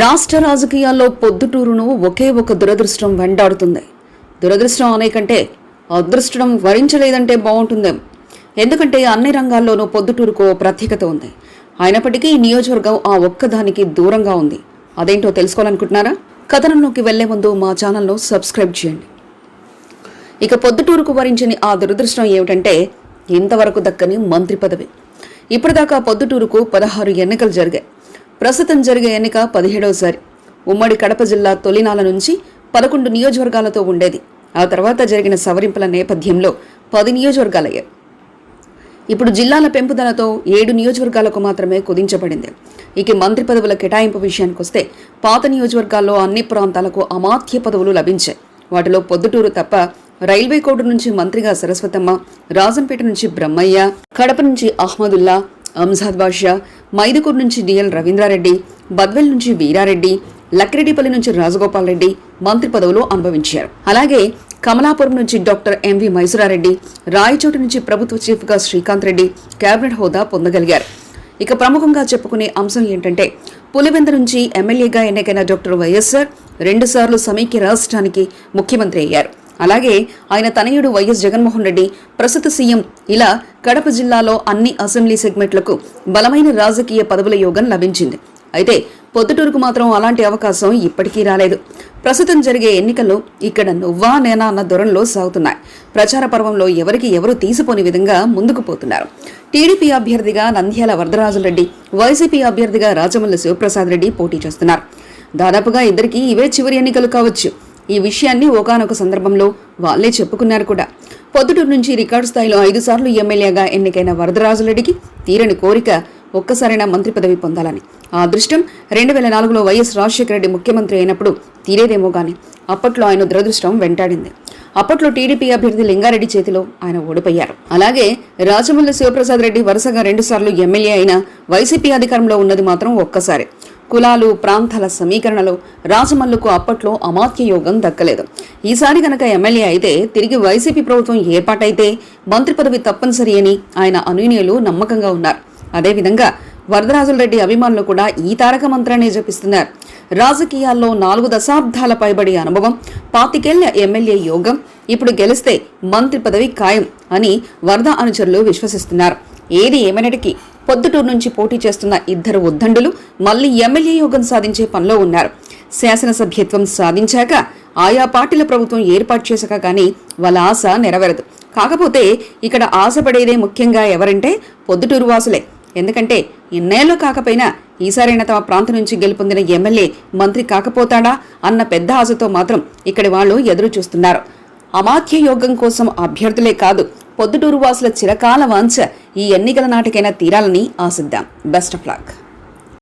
రాష్ట్ర రాజకీయాల్లో పొద్దుటూరును ఒకే ఒక దురదృష్టం వెంటాడుతుంది. దురదృష్టం అనేకంటే అదృష్టం వరించలేదంటే బాగుంటుందేమో ఎందుకంటే అన్ని రంగాల్లోనూ పొద్దుటూరుకు ప్రత్యేకత ఉంది. అయినప్పటికీ ఈ నియోజకవర్గం ఆ ఒక్కదానికి దూరంగా ఉంది. అదేంటో తెలుసుకోవాలనుకుంటున్నారా? కథనంలోకి వెళ్ళే ముందు మా ఛానల్ను సబ్స్క్రైబ్ చేయండి. ఇక పొద్దుటూరుకు వరించని ఆ దురదృష్టం ఏమిటంటే ఇంతవరకు దక్కని మంత్రి పదవి. ఇప్పటిదాకా పొద్దుటూరుకు పదహారు ఎన్నికలు జరిగాయి. ప్రస్తుతం జరిగే ఎన్నిక పదిహేడవసారి. ఉమ్మడి కడప జిల్లా తొలినాల నుంచి పదకొండు నియోజకవర్గాలతో ఉండేది. ఆ తర్వాత జరిగిన సవరింపుల నేపథ్యంలో పది నియోజకవర్గాలయ్యాయి. ఇప్పుడు జిల్లాల పెంపుదలతో ఏడు నియోజకవర్గాలకు మాత్రమే కుదించబడింది. ఇక మంత్రి పదవుల కేటాయింపు విషయానికి వస్తే పాత నియోజకవర్గాల్లో అన్ని ప్రాంతాలకు అమాత్య పదవులు లభించాయి. వాటిలో పొద్దుటూరు తప్ప రైల్వే కోర్టు నుంచి మంత్రిగా సరస్వతమ్మ రాజంపేట నుంచి బ్రహ్మయ్య కడప నుంచి అహ్మదుల్లా అంజాద్ బాషా మైదుకూరు నుంచి డిఎల్ రవీంద్రారెడ్డి బద్వెల్ నుంచి వీరారెడ్డి లక్కిరెడ్డిపల్లి నుంచి రాజగోపాల్ రెడ్డి మంత్రి పదవులు అనుభవించారు. అలాగే కమలాపురం నుంచి డాక్టర్ ఎంవి మైసూరారెడ్డి రాయచోటు నుంచి ప్రభుత్వ చీఫ్గా శ్రీకాంత్ రెడ్డి కేబినెట్ హోదా పొందగలిగారు. ఇక ప్రముఖంగా చెప్పుకునే అంశం ఏంటంటే పులివెంద నుంచి ఎమ్మెల్యేగా ఎన్నికైన డాక్టర్ వైఎస్ఆర్ రెండుసార్లు సమైక్య రాష్ట్రానికి ముఖ్యమంత్రి అయ్యారు. అలాగే ఆయన తనయుడు వైఎస్ జగన్మోహన్ రెడ్డి ప్రస్తుత సీఎం ఇలా కడప జిల్లాలో అన్ని అసెంబ్లీ సెగ్మెంట్లకు బలమైన రాజకీయ పదవుల యోగం లభించింది. అయితే పొద్దుటూరుకు మాత్రం అలాంటి అవకాశం ఇప్పటికీ రాలేదు. ప్రస్తుతం జరిగే ఎన్నికల్లో ఇక్కడ నువ్వా నేనా అన్న దూరంలో సాగుతున్నాయి. ప్రచార పర్వంలో ఎవరికి ఎవరు తీసిపోని విధంగా ముందుకు పోతున్నారు. టీడీపీ అభ్యర్థిగా నంద్యాల వరదరాజులరెడ్డి వైసీపీ అభ్యర్థిగా రాజమల్లి శివప్రసాద్ రెడ్డి పోటీ చేస్తున్నారు. దాదాపుగా ఇద్దరికీ ఇవే చివరి ఎన్నికలు కావచ్చు. ఈ విషయాన్ని ఒకనొక సందర్భంలో వాళ్ళే చెప్పుకున్నారు కూడా. పొద్దుటూరు నుంచి రికార్డు స్థాయిలో ఐదు సార్లు ఎమ్మెల్యేగా ఎన్నికైన వరదరాజులరెడ్డికి తీరని కోరిక ఒక్కసారైనా మంత్రి పదవి పొందాలని. ఆ అదృష్టం రెండు వేల నాలుగులో వైఎస్ రాజశేఖర రెడ్డి ముఖ్యమంత్రి అయినప్పుడు తీరేదేమో గాని అప్పట్లో ఆయన దురదృష్టం వెంటాడింది. అప్పట్లో టీడీపీ అభ్యర్థి లింగారెడ్డి చేతిలో ఆయన ఓడిపోయారు. అలాగే రాజమల్లి శివప్రసాద్ రెడ్డి వరుసగా రెండుసార్లు ఎమ్మెల్యే అయిన వైసీపీ అధికారంలో ఉన్నది మాత్రం ఒక్కసారి. కులాలు ప్రాంతాల సమీకరణలో రాజమల్లుకు అప్పట్లో అమాత్య యోగం దక్కలేదు. ఈసారి గనక ఎమ్మెల్యే అయితే తిరిగి వైసీపీ ప్రభుత్వం ఏర్పాటైతే మంత్రి పదవి తప్పనిసరి అని ఆయన అనునీయులు నమ్మకంగా ఉన్నారు. అదేవిధంగా వరదరాజులరెడ్డి అభిమానులు కూడా ఈ తారక మంత్రాన్ని జపిస్తున్నారు. రాజకీయాల్లో నాలుగు దశాబ్దాల పైబడి అనుభవం పాతికేళ్ళ ఎమ్మెల్యే యోగం ఇప్పుడు గెలిస్తే మంత్రి పదవి ఖాయం అని వరద అనుచరులు విశ్వసిస్తున్నారు. ఏది ఏమైనటికీ పొద్దుటూరు నుంచి పోటీ చేస్తున్న ఇద్దరు ఉద్దండులు మళ్ళీ ఎమ్మెల్యే యోగం సాధించే పనిలో ఉన్నారు. శాసనసభ్యత్వం సాధించాక ఆయా పార్టీల ప్రభుత్వం ఏర్పాటు చేశాక కానీ వాళ్ళ ఆశ నెరవేరదు. కాకపోతే ఇక్కడ ఆశపడేదే ముఖ్యంగా ఎవరంటే పొద్దుటూరు వాసులే. ఎందుకంటే ఎన్నేళ్ళు కాకపోయినా ఈసారైనా తమ ప్రాంతం నుంచి గెలుపొందిన ఎమ్మెల్యే మంత్రి కాకపోతాడా అన్న పెద్ద ఆశతో మాత్రం ఇక్కడి వాళ్ళు ఎదురు చూస్తున్నారు అమాత్య యోగం కోసం అభ్యర్థులే కాదు పొద్దుటూరు వాసుల చిరకాల వాంఛ ఈ ఎన్నికల నాటికైనా తీరాలని ఆశిద్దాం. Best of luck.